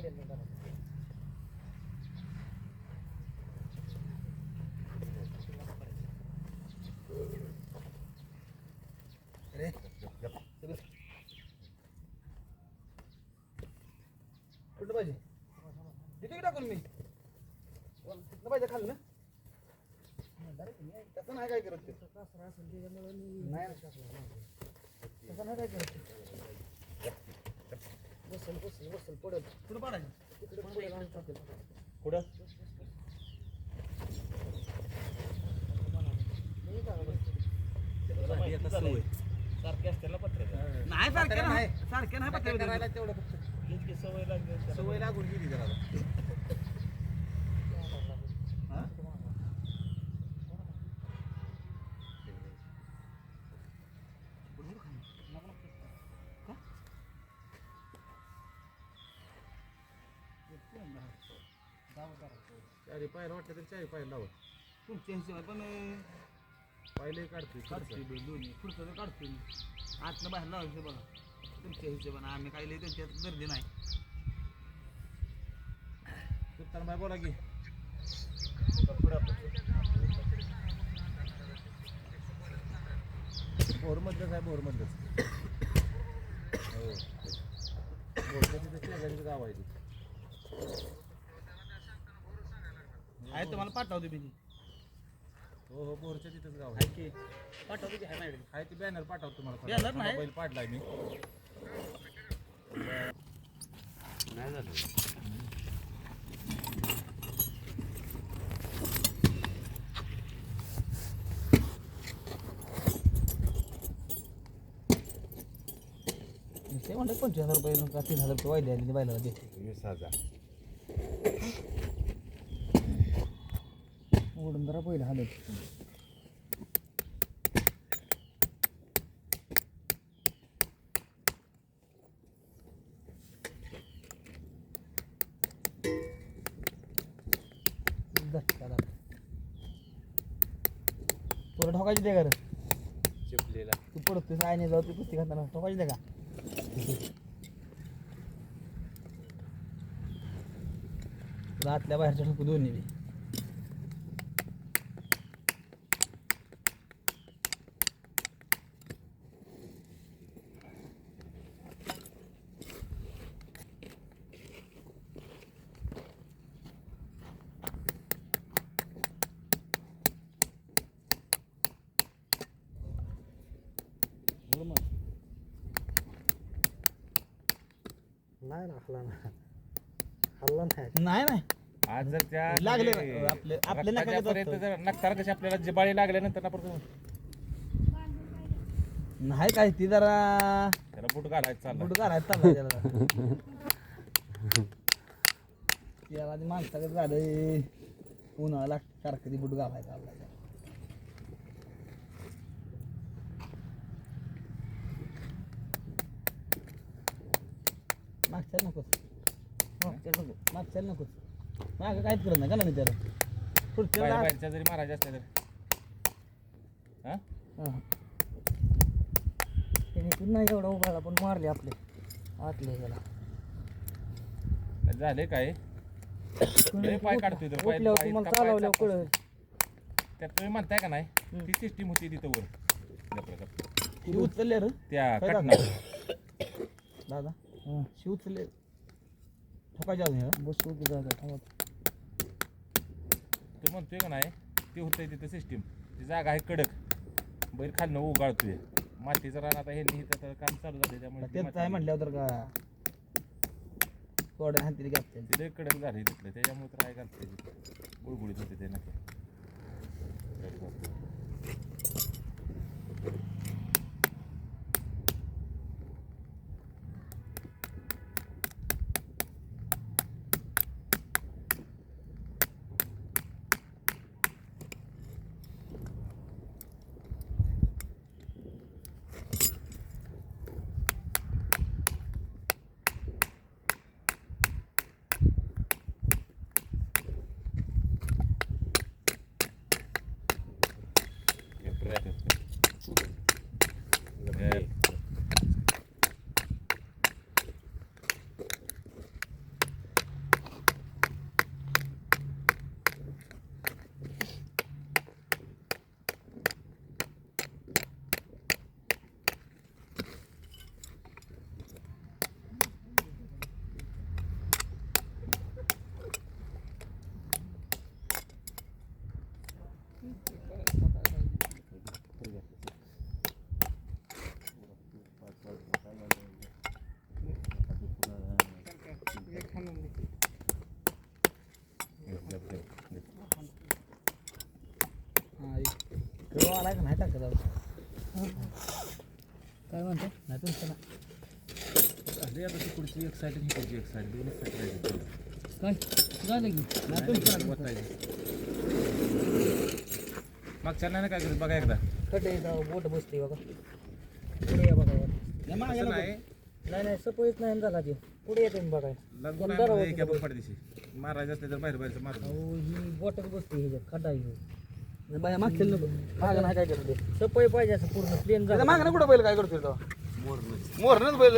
अरे कुठं पाहिजे तिथे की टाकून मी तिथनं पाहिजे खाल ना तसं नाही काय करत ते नाही तसं नाही काय करत बसल पडत कुठं पाडायचं तिकडे पुढे लावून टाकेल कुठं सारखे असते ना पत्र नाही सारखे नाही. सारखे नाही करायला तेवढं फक्त. इतकी सवय लागली सवय लागून गेली जरा? चारी पायला वाटलं तर चारी पायला लावत तुमच्या हिशोबाने पण अं, पाहिले काढतोय बे दोन्ही. पुढचं तर काढतोय. आतनं बाहेर लावायचं बघा तुमच्या हिशोबाने. आम्ही काही लई त्यांच्यात गर्दी नाही. सुलतान बाय बोला की. भोरमधलंच आहे भोरमधलंच. हो. शेजारीचं गाव आहे ते. आहे तुम्हाला पाठवते मी. हो हो बोरच्या तिथंच गाव आहे. आहे की? पाठवते की आहे माझ्याकडे? आहे ते बॅनर पाठवतो तुम्हाला Banner नाही? बैल पाडलाय मी. नाही झालं. ते म्हणतात पंचवीस हजार रुपये का तीन हजार रुपये वायदे आली बायला दे वीस हजार. उडून जरा पहिलं हालत. पुढे ठोकायची ते घर? चिपलेला. तू पडतोय आईने जाऊ ती कुस्ती खाताना ठोकायची ते का? तुला आतल्या बाहेरच्या ठोकू दोन्ही नाही ना हल्ला ना हल्ला नाही. नाही नाही. आज जर त्या लागले म्हणजे ना, आपले- आपले रक्ताच्या नखाचे पर्यंत. जर नक्तार कशी आपल्याला जिबाळी लागल्यानंतर आपण नाही काय ती जरा त्याला बुट घालायचं चाललं बुट घालायचं चाललंय त्याला. त्याला आधी माणसाकडे झालंय. उन्हाळा सारखं ती बुट घालायचं चाललाय. मागच्या नको. मागच्या नकोच मागं काहीच करत नाही. का नाही त्याला? पुढच्या बाहेरच्या जरी मारायच्या असल्या तर. हा? हा. त्याने इथून नाही एवढा उभाळला पण मारले आपले. आतले गेला झाले काय? लय पाय काढतोय तो, पाय- उठल्यावर पाय तुम्हाला इतका पाय चालवल्यावर चापतो. कळ त्यात तुम्ही म्हणताय का नाही. ती सिस्टीम होती तिथं वर. शी उचलले रे. त्या काय कटना. शी उचलले ठोकायच्या अजून बसू की दादा थांबा तू म्हणतोय का नाही ते होतंय तिथं सिस्टीम ती जागा आहे कडक बैल खालनं उगाळतोय मातीचं रान आता हे तर काम चालू झाले त्यामुळे ती तेच आहे माती- म्हटल्यावर तर का थोड्या हाती गॅप ते लय कडक झाले तिथलं त्याच्यामुळे तर काय घालते गुळगुळीत होते ते नक्की टाक नाही टाकत जाऊ. काय म्हणतो? नाही तुमचं ना झाली आता तिकडची एक साईड इकडची एक साईड दोन्ही साईड राहिली. काय? झालं की. नाही तुमचं वतायची मागच्या नाही काय करत बघा एकदा. कटे बोट बसते बघा. पुढे या बघा. नाही. नाही नाही सपोळीच नाही झाला ते. पुढे येते बघाय लागून पण आहे बरं होतं एका पण पडदिशी मारायचं असलं तर बाहेर बाहेरचं अहो ही बोटच बसते ह्याच्यात खड्डा आहे. बाया मागतील नको मागं नाही काय करते सपय पाहिजे असं पूर्ण प्लेन झालं. मागणं कुठं बैल काय करतोय तो? मोरणं मोरणच बैल.